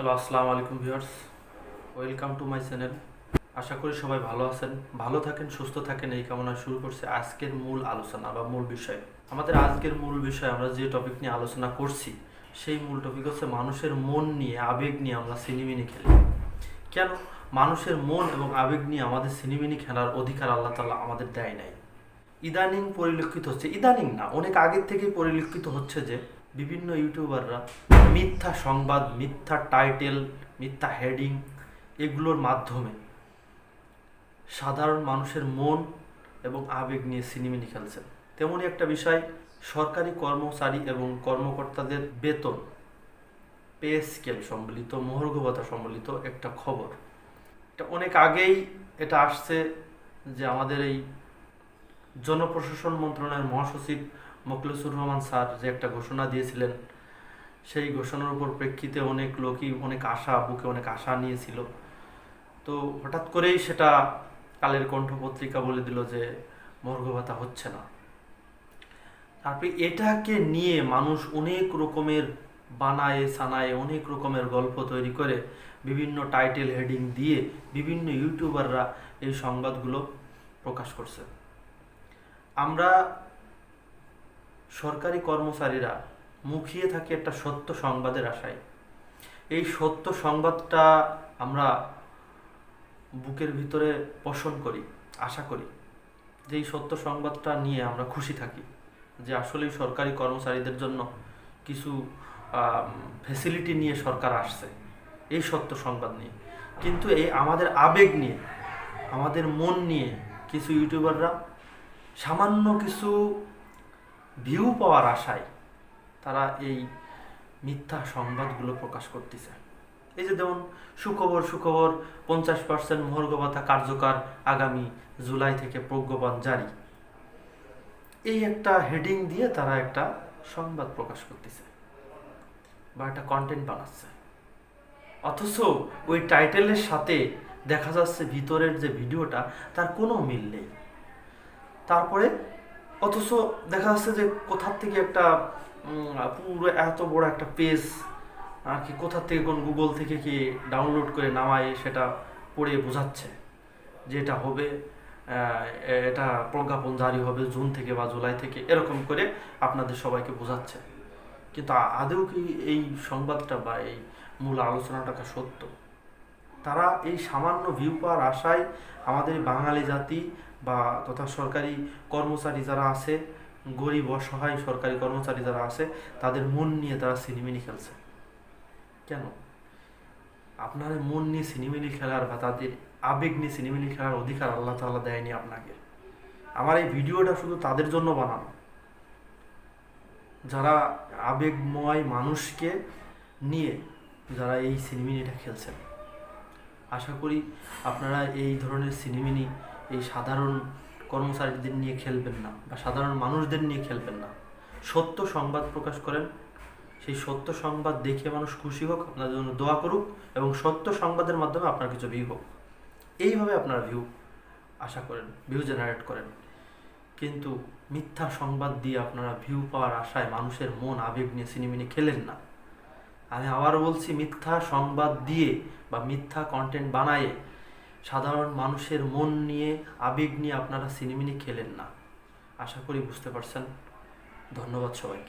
Hello, আসসালামু আলাইকুম viewers. Welcome to my channel. আশা করি সবাই ভালো আছেন। ভালো থাকেন, সুস্থ থাকেন, এই কামনা শুরু করছে আজকের মূল আলোচনা বা মূল বিষয়। আমাদের আজকের মূল বিষয় আমরা যে টপিক নিয়ে আলোচনা করছি, সেই মূল টপিক হচ্ছে মানুষের মন নিয়ে, আবেগ নিয়ে আমরা সিনেমিনি খেলি। কেন? মানুষের মন এবং আবেগ নিয়ে আমাদের সিনেমিনি খেলার অধিকার আল্লাহ তালা আমাদের দেয় নাই। ইদানিং পরিলক্ষিত হচ্ছে, ইদানিং না, অনেক আগের থেকেই পরিলক্ষিত হচ্ছে যে বিভিন্ন ইউটিউবাররা মিথ্যা সংবাদ, মিথ্যা টাইটেল মিথ্যা হেডিং এগুলোর মাধ্যমে সাধারণ মানুষের মন এবং আবেগ নিয়ে সিনেমিনি খেলছেন। তেমনই একটা বিষয়, সরকারি কর্মচারী এবং কর্মকর্তাদের বেতন পে স্কেল সম্বলিত, মহর্ঘবতা সম্বলিত একটা খবর। এটা অনেক আগেই এটা আসছে যে আমাদের এই জনপ্রশাসন মন্ত্রণালয়ের মহাসচিব মোখলেসুর রহমান স্যার যে একটা ঘোষণা দিয়েছিলেন, সেই ঘোষণার উপর প্রেক্ষিতে অনেক লোকই অনেক আশা, বুকে অনেক আশা নিয়েছিল। তো হঠাৎ করেই সেটা কালের কণ্ঠ পত্রিকা বলে দিল যে মর্গ ভাতা হচ্ছে না। তারপরে এটাকে নিয়ে মানুষ অনেক রকমের বানায়, সানায়, অনেক রকমের গল্প তৈরি করে, বিভিন্ন টাইটেল হেডিং দিয়ে বিভিন্ন ইউটিউবাররা এই সংবাদগুলো প্রকাশ করছে। আমরা সরকারি কর্মচারীরা মুখিয়ে থাকি একটা সত্য সংবাদের আশায়। এই সত্য সংবাদটা আমরা বুকের ভিতরে পোষণ করি, আশা করি যে এই সত্য সংবাদটা নিয়ে আমরা খুশি থাকি, যে আসলেই সরকারি কর্মচারীদের জন্য কিছু ফেসিলিটি নিয়ে সরকার আসছে এই সত্য সংবাদ নিয়ে। কিন্তু এই আমাদের আবেগ নিয়ে, আমাদের মন নিয়ে কিছু ইউটিউবাররা সামান্য কিছু ভিউ পাওয়ার আশায় তারা এই মিথ্যা সংবাদগুলো প্রকাশ করতেছে। এই যে যেমন সুখবর সুখবর, পঞ্চাশ পার্সেন্ট মহর্গভাতা কার্যকর আগামী জুলাই থেকে প্রজ্ঞাপন জারি। এই একটা হেডিং দিয়ে তারা একটা সংবাদ প্রকাশ করতেছে বা একটা কন্টেন্ট বানাচ্ছে। অথচ ওই টাইটেলের সাথে দেখা যাচ্ছে ভিতরের যে ভিডিওটা, তার কোনো মিল নেই। তারপরে অথচ দেখা যাচ্ছে যে কোথার থেকে একটা পুরো এত বড় একটা পেজ কি কোথার থেকে কোন গুগল থেকে কি ডাউনলোড করে নামায় সেটা পড়ে বোঝাচ্ছে যে এটা হবে এটা প্রজ্ঞাপন জারি হবে জুন থেকে বা জুলাই থেকে, এরকম করে আপনাদের সবাইকে বোঝাচ্ছে। কিন্তু আদৌ কি এই সংবাদটা বা এই মূল আলোচনাটা সত্য? তারা এই সামান্য ভিউ পাওয়ার আশায় আমাদের বাঙালি জাতি বা তথা সরকারি কর্মচারী যারা আছে, গরিব, অসহায় সরকারি কর্মচারী যারা আছে, তাদের মন নিয়ে তারা সিনেমিনি খেলছে। কেন? আপনার মন নিয়ে সিনেমিনি খেলার বা তাদের আবেগ নিয়ে সিনেমিনি খেলার অধিকার আল্লাহ তাআলা দেয়নি আপনাকে। আমার এই ভিডিওটা শুধু তাদের জন্য বানানো। যারা আবেগময় মানুষকে নিয়ে যারা এই সিনেমিনিটা খেলছেন। আশা করি আপনারা এই ধরনের সিনেমিনি, এই সাধারণ কর্মচারীদের নিয়ে খেলবেন না বা সাধারণ মানুষদের নিয়ে খেলবেন না। সত্য সংবাদ প্রকাশ করেন। সেই সত্য সংবাদ দেখে মানুষ খুশি হোক, আপনাদের জন্য দোয়া করুক এবং সত্য সংবাদের মাধ্যমে আপনার কিছু ভিউ হোক। এইভাবে আপনারা ভিউ আশা করেন ভিউ জেনারেট করেন। কিন্তু মিথ্যা সংবাদ দিয়ে আপনারা ভিউ পাওয়ার আশায় মানুষের মন আবেগ নিয়ে সিনেমিনি খেলেন না। আমি আবার বলছি, মিথ্যা সংবাদ দিয়ে বা মিথ্যা কন্টেন্ট বানায়ে সাধারণ মানুষের মন নিয়ে, আবেগ নিয়ে আপনারা সিনেমিনি খেলেন না। আশা করি বুঝতে পারছেন। ধন্যবাদ সবাইকে।